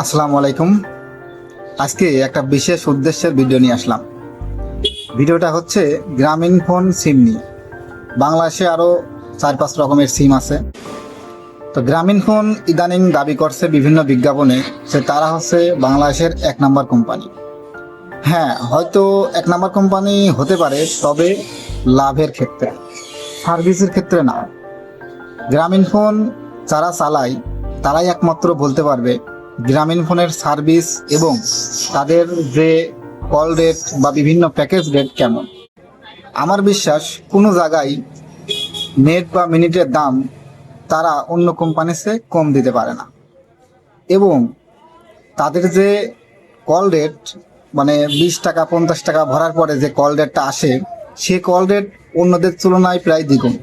আসসালামু আলাইকুম। আজকে একটা বিশেষ উদ্দেশ্যের ভিডিও নিয়ে আসলাম। ভিডিওটা হচ্ছে গ্রামীণ ফোন সিম নিয়ে। বাংলাদেশে আরও চার পাঁচ রকমের সিম আছে। তো গ্রামীণ ফোন ইদানিং দাবি করছে বিভিন্ন বিজ্ঞাপনে যে তারা হচ্ছে বাংলাদেশের এক নাম্বার কোম্পানি। হ্যাঁ হয়তো এক নাম্বার কোম্পানি হতে পারে, তবে লাভের ক্ষেত্রে, সার্ভিসের ক্ষেত্রে না। গ্রামীণ ফোন যারা চালায়, তারাই একমাত্র বলতে পারবে গ্রামীণ ফোনের সার্ভিস এবং তাদের যে কল রেট বা বিভিন্ন প্যাকেজ রেট কেমন? আমার বিশ্বাস, কোনো জায়গায় নেট বা মিনিটের দাম তারা অন্য কোম্পানির চেয়ে কম দিতে পারে না। এবং তাদের যে কল রেট মানে বিশ টাকা, পঞ্চাশ টাকা ভরার পরে যে কল রেটটা আসে, সে কল রেট অন্যদের তুলনায় প্রায় দ্বিগুণ।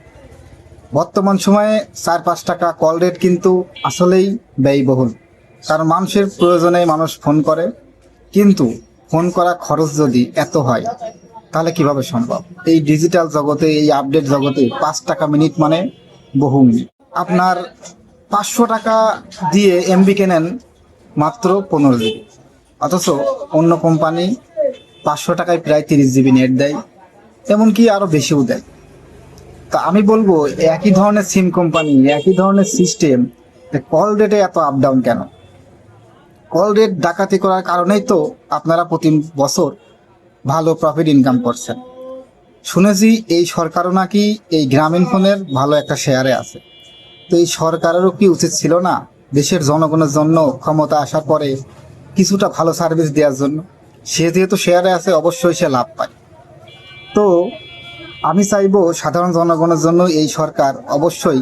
বর্তমান সময়ে চার পাঁচ টাকা কল রেট কিন্তু আসলেই ব্যয়বহুল। কারণ মানুষের প্রয়োজনে মানুষ ফোন করে। কিন্তু ফোন করা খরচ যদি এত হয়, তাহলে কীভাবে সম্ভব? এই ডিজিটাল জগতে, এই আপডেট জগতে পাঁচ টাকা মিনিট মানে বহু মিনিট আপনার পাঁচশো টাকা দিয়ে এমবি কেনেন মাত্র পনেরো জিবি অথচ অন্য কোম্পানি পাঁচশো টাকায় প্রায় তিরিশ জিবি নেট দেয়, এমনকি আরও বেশিও দেয়। তা আমি বলব, একই ধরনের সিম কোম্পানি একই ধরনের সিস্টেম কল রেটে এত আপ ডাউন কেন? কল রেট ডাকাতি করার কারণেই তো আপনারা প্রতি বছর ভালো প্রফিট ইনকাম করছেন। শুনেছি এই সরকারও নাকি এই গ্রামীণ ফোনের ভালো একটা শেয়ারে আছে। তো এই সরকারেরও কি উচিত ছিল না দেশের জনগণের জন্য ক্ষমতা আসার পরে কিছুটা ভালো সার্ভিস দেওয়ার জন্য? সে যেহেতু শেয়ারে আছে, অবশ্যই সে লাভ পায়। তো আমি চাইব সাধারণ জনগণের জন্য এই সরকার অবশ্যই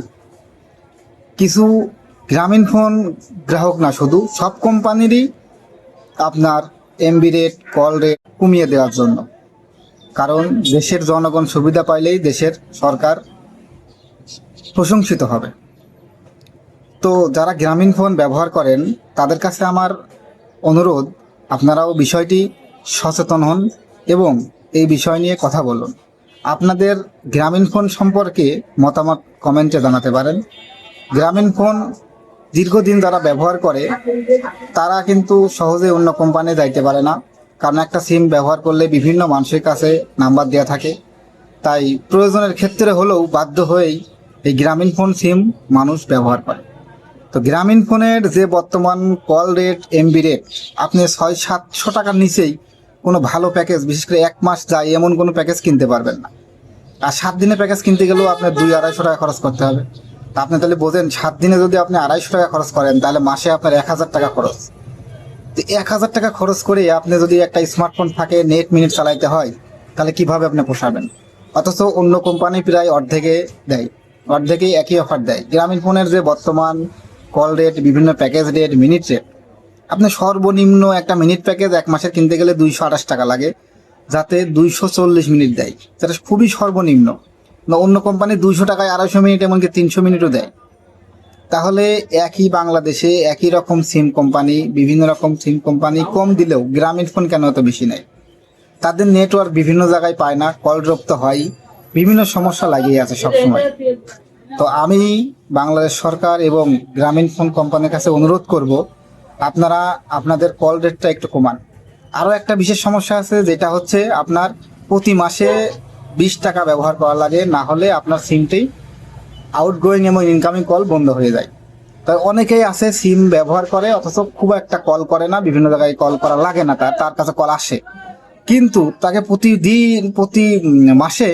কিছু গ্রামীণ ফোন গ্রাহক না, শুধু সব কোম্পানিরই আপনার এমবি রেট কল রেট কমিয়ে দেওয়ার জন্য। কারণ দেশের জনগণ সুবিধা পাইলেই দেশের সরকার প্রশংসিত হবে। তো যারা গ্রামীণ ফোন ব্যবহার করেন, তাদের কাছে আমার অনুরোধ, আপনারাও বিষয়টি সচেতন হন এবং এই বিষয় নিয়ে কথা বলুন। আপনাদের গ্রামীণ ফোন সম্পর্কে মতামত কমেন্টে জানাতে পারেন। গ্রামীণ ফোন দীর্ঘদিন যারা ব্যবহার করে, তারা কিন্তু সহজে অন্য কোম্পানি যাইতে পারে না। কারণ একটা সিম ব্যবহার করলে বিভিন্ন মানুষের কাছে নাম্বার দেওয়া থাকে। তাই প্রয়োজনের ক্ষেত্রে হলেও বাধ্য হয়েই এই গ্রামীণ ফোন সিম মানুষ ব্যবহার করে। তো গ্রামীণ ফোনের যে বর্তমান কল রেট এমবি রেট আপনি ছয়, সাতশো টাকার নিচেই কোনো ভালো প্যাকেজ বিশেষ করে এক মাস যায় এমন কোনো প্যাকেজ কিনতে পারবেন না। আর সাত দিনের প্যাকেজ কিনতে গেলেও আপনার দুই, আড়াইশো টাকা খরচ করতে হবে। আপনি তাহলে বোঝেন, সাত দিনে যদি আপনি আড়াইশো টাকা খরচ করেন, তাহলে মাসে আপনার এক হাজার টাকা খরচ। তো এক হাজার টাকা খরচ করে আপনি যদি একটা স্মার্টফোন থাকে নেট মিনিট চালাইতে হয়, তাহলে কীভাবে আপনি পোষাবেন? অথচ অন্য কোম্পানি প্রায় অর্ধেকে দেয়, অর্ধেকেই একই অফার দেয়। গ্রামীণ ফোনের যে বর্তমান কল রেট বিভিন্ন প্যাকেজ রেট মিনিট রেট আপনি সর্বনিম্ন একটা মিনিট প্যাকেজ এক মাসের কিনতে গেলে দুইশো আঠাশ টাকা লাগে, যাতে দুইশো চল্লিশ মিনিট দেয়। যেটা খুবই সর্বনিম্ন। না অন্য কোম্পানি দুইশো টাকায় আড়াইশো মিনিট এমনকি তিনশো মিনিটও দেয়। তাহলে একই বাংলাদেশে একই রকম সিম কোম্পানি, বিভিন্ন রকম সিম কোম্পানি কম দিলেও গ্রামীণ ফোন কেন এত বেশি নেয়? তাদের নেটওয়ার্ক বিভিন্ন জায়গায় পায় না, কল ড্রপ তো হয়, বিভিন্ন সমস্যা লাগিয়ে আছে সবসময়। তো আমি বাংলাদেশ সরকার এবং গ্রামীণ ফোন কোম্পানির কাছে অনুরোধ করব, আপনারা আপনাদের কল রেটটা একটু কমান। আরও একটা বিশেষ সমস্যা আছে, যেটা হচ্ছে আপনার প্রতি মাসে বিশ টাকা ব্যবহার করা লাগে, না হলে আপনার সিমটি আউটগোয়িং এবং ইনকামিং কল বন্ধ হয়ে যায়। তাই অনেকেই আছে সিম ব্যবহার করে, অথচ খুব একটা কল করে না, বিভিন্ন জায়গায় কল করা লাগে না, তার তার কাছে কল আসে। কিন্তু তাকে প্রতিদিন, প্রতি মাসে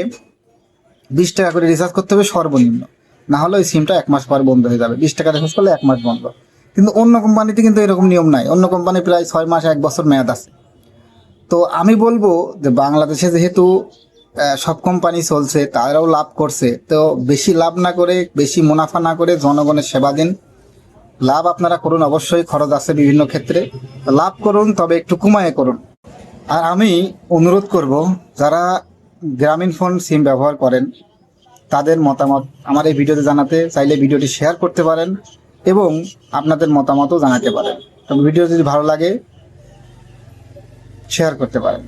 বিশ টাকা করে রিচার্জ করতে হবে সর্বনিম্ন। না হলে ওই সিমটা এক মাস পর বন্ধ হয়ে যাবে। বিশ টাকা রিচার্জ করলে এক মাস বন্ধ। কিন্তু অন্য কোম্পানিতে কিন্তু এরকম নিয়ম নাই। অন্য কোম্পানি প্রায় ছয় মাস, এক বছর মেয়াদ আছে। তো আমি বলব যে বাংলাদেশে যেহেতু সব কোম্পানি চলছে, তারাও লাভ করছে। তো বেশি লাভ না করে, বেশি মুনাফা না করে জনগণের সেবা দিন। লাভ আপনারা করুন, অবশ্যই খরচ আছে বিভিন্ন ক্ষেত্রে। লাভ করুন, তবে একটু কমায়ে করুন। আর আমি অনুরোধ করব, যারা গ্রামীণ ফোন সিম ব্যবহার করেন, তাদের মতামত আমার এই ভিডিওতে জানাতে চাইলে ভিডিওটি শেয়ার করতে পারেন এবং আপনাদের মতামতও জানাতে পারেন। ভিডিও যদি ভালো লাগে শেয়ার করতে পারেন।